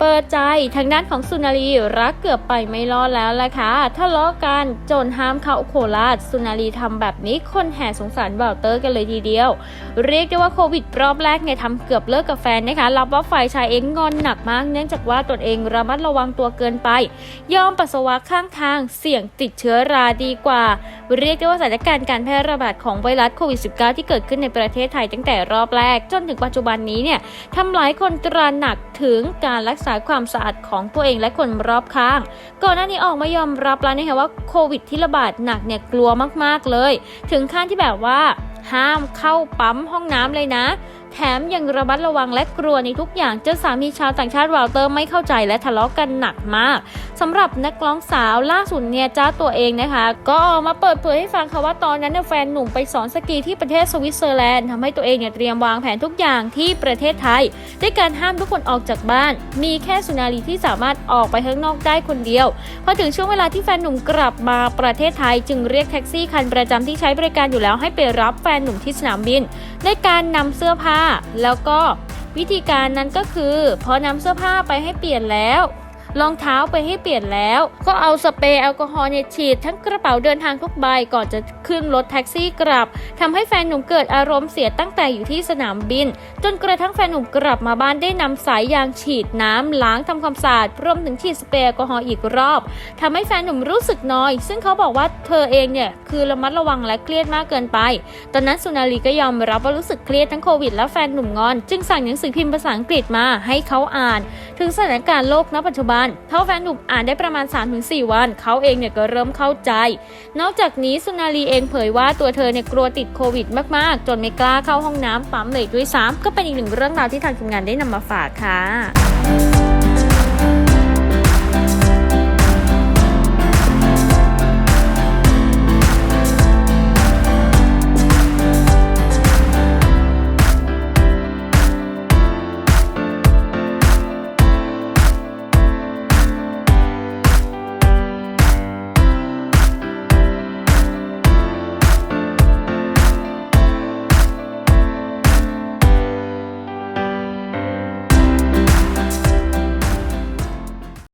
เปิดใจทางด้านของสุนารีรักเกือบไปไม่รอดแล้วล่ะค่ะทะเลาะกันจนห้ามเข้าโคราชสุนารีทำแบบนี้คนแห่สงสารบ่าวเตอร์กันเลยทีเดียว เรียกได้ว่าโควิดรอบแรกเนี่ยทำเกือบเลิกกับแฟนนะคะรับว่าฝ่ายชายเองงอนหนักมาก เนื่องจากว่าตนเองระมัดระวังตัวเกินไป ยอมปัสสาวะข้างทางเสี่ยงติดเชื้อราดีกว่า เรียกได้ว่าสถานการณ์การแพร่ระบาดของไวรัสโควิด -19 ที่เกิดขึ้นในประเทศไทยตั้งแต่รอบแรกจนถึงปัจจุบันนี้เนี่ยทำหลายคนตระหนักถึงการรักษาาความสะอาดของตัวเองและคนรอบข้าง ก่อนหน้านี้ออกมายอมรับแล้วนะคะว่าโควิดที่ระบาดหนักเนี่ยกลัวมากๆเลย ถึงขั้นที่แบบว่าห้ามเข้าปั๊มห้องน้ำเลยนะ แถมยังระมัดระวังและกลัวในทุกอย่างจนสามีชาวต่างชาติวาลเตอร์ไม่เข้าใจและทะเลาะกันหนักมากสำหรับนักร้องสาวล่าสุดเนี่ยจ้าตัวเองนะคะ ก็ออกมาเปิดเผยให้ฟังค่ะว่าตอนนั้นแฟนหนุ่มไปสอนสกีที่ประเทศสวิตเซอร์แลนด์ทำให้ตัวเองเนี่ยเตรียมวางแผนทุกอย่างที่ประเทศไทย ด้วยการห้ามทุกคนออกจากบ้าน มีแค่สุนารีที่สามารถออกไปข้างนอกได้คนเดียวพอถึงช่วงเวลาที่แฟนหนุ่มกลับมาประเทศไทย จึงเรียกแท็กซี่คันประจำที่ใช้บริการอยู่แล้วให้ไปรับแฟนหนุ่มที่สนามบินด้วยการนำเสื้อผ้าแล้วก็วิธีการนั้นก็คือ พอนำเสื้อผ้าไปให้เปลี่ยนแล้ว รองเท้าไปให้เปลี่ยนแล้ว ก็เอาสเปรย์แอลกอฮอล์เนี่ยฉีดทั้งกระเป๋าเดินทางทุกใบก่อนจะขึ้นรถแท็กซี่กลับทำให้แฟนหนุ่มเกิดอารมณ์เสียตั้งแต่อยู่ที่สนามบิน จนกระทั่งแฟนหนุ่มกลับมาบ้านได้นำสายยางฉีดน้ำล้างทำความสะอาดรวมถึงฉีดสเปรย์แอลกอฮอล์อีกรอบทำให้แฟนหนุ่มรู้สึกน้อย ซึ่งเขาบอกว่าเธอเองเนี่ยคือระมัดระวังและเครียดมากเกินไป ตอนนั้นสุนารีก็ยอมรับว่ารู้สึกเครียดทั้งโควิดและแฟนหนุ่มงอน จึงสั่งหนังสือพิมพ์ภาษาอังกฤษมาให้เขาอ่าน ถึงสถานการณ์โลกณปัจจุบันเท่าแฟนหนุ่มอ่านได้ประมาณ 3-4 วัน เขาเองเนี่ยก็เริ่มเข้าใจ นอกจากนี้สุนารีเองเผยว่าตัวเธอเนี่ยกลัวติดโควิดมากๆ จนไม่กล้าเข้าห้องน้ำปั๊มเลยด้วยซ้ำก็เป็นอีกหนึ่งเรื่องราวที่ทางทีมงานได้นำมาฝากค่ะ